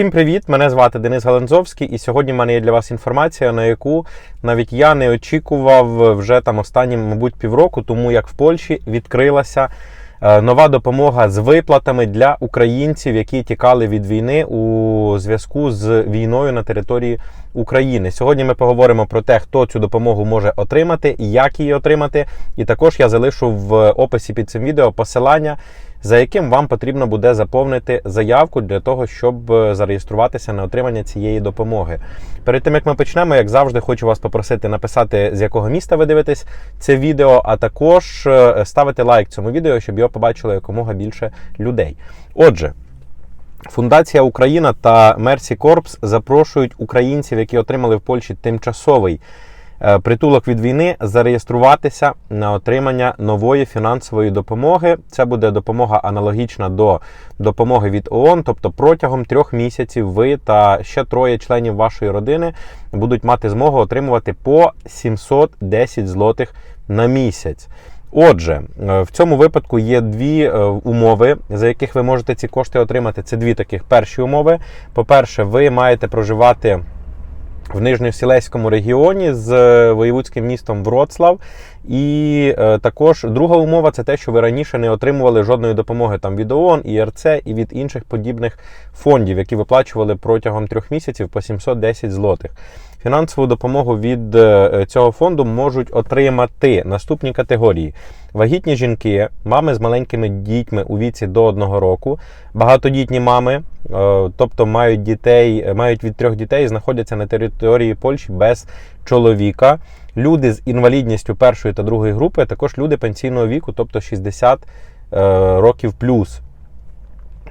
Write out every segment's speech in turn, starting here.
Всім привіт! Мене звати Денис Галанзовський, і сьогодні в мене є для вас інформація, на яку навіть я не очікував вже там останні, мабуть, півроку, тому як в Польщі відкрилася е, нова допомога з виплатами для українців, які тікали від війни у зв'язку з війною на території України. Сьогодні ми поговоримо про те, хто цю допомогу може отримати, як її отримати. І також я залишу в описі під цим відео посилання за яким вам потрібно буде заповнити заявку для того, щоб е, зареєструватися на отримання цієї допомоги. Перед тим як ми почнемо, як завжди, хочу вас попросити написати, з якого міста ви дивитесь це відео, а також е, ставити лайк цьому відео, щоб його побачило якомога більше людей. Отже. Фундація Україна та Мерсі Корпс запрошують українців, які отримали в Польщі тимчасовий притулок від війни, зареєструватися на отримання нової фінансової допомоги. Це буде допомога аналогічна до допомоги від ООН, тобто протягом трьох місяців ви та ще троє членів вашої родини будуть мати змогу отримувати по 710 злотих на місяць. Отже, е, в цьому випадку є дві е, умови, за яких ви можете ці кошти отримати. Це дві таких перші умови. По-перше, ви маєте проживати в Нижньосілеському регіоні з е, воєвудським містом Вроцлав. І е, також друга умова це те, що ви раніше не отримували жодної допомоги там від ООН, ІРЦ і від інших подібних фондів, які виплачували протягом трьох місяців по 710 злотих. Фінансову допомогу від е, цього фонду можуть отримати наступні категорії: вагітні жінки, мами з маленькими дітьми у віці до одного року, багатодітні мами, е, тобто мають дітей, мають від трьох дітей, знаходяться на території Польщі без чоловіка. Люди з інвалідністю першої та другої групи, а також люди пенсійного віку, тобто 60 е, років плюс.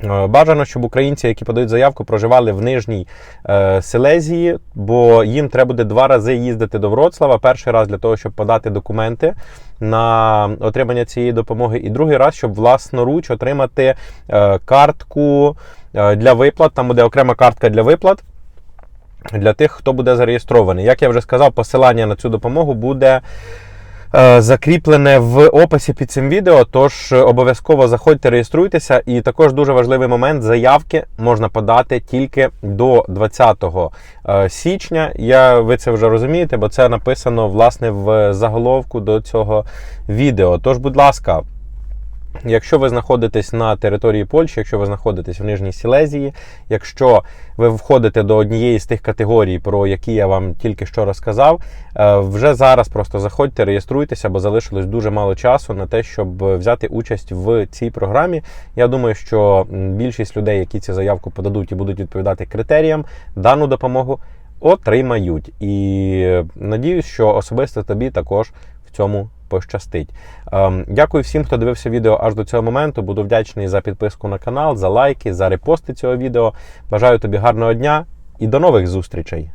Е, Бажано, щоб українці, які подають заявку, проживали в Нижній е, Силезії, бо їм треба буде два рази їздити до Вроцлава. Перший раз для того, щоб подати документи на отримання цієї допомоги, і другий раз, щоб власноруч отримати е, картку е, для виплат. Там буде окрема картка для виплат. Для тих, хто буде зареєстрований. Як я вже сказав, посилання на цю допомогу буде е, закріплене в описі під цим відео. Тож е, обов'язково заходьте, реєструйтеся. І також дуже важливий момент: заявки можна подати тільки до 20 е, січня. Я ви це вже розумієте, бо це написано власне в заголовку до цього відео. Тож, будь ласка. Якщо ви знаходитесь на території Польщі, якщо ви знаходитесь в Нижній Сілезії, якщо ви входите до однієї з тих категорій, про які я вам тільки що розказав, е, вже зараз просто заходьте, реєструйтеся, бо залишилось дуже мало часу на те, щоб взяти участь в цій програмі. Я думаю, що більшість людей, які цю заявку подадуть і будуть відповідати критеріям, дану допомогу отримають. І надіюсь, що особисто тобі також в цьому пощастить. Ем, Дякую всім, хто дивився відео аж до цього моменту. Буду вдячний за підписку на канал, за лайки, за репости цього відео. Бажаю тобі гарного дня і до нових зустрічей!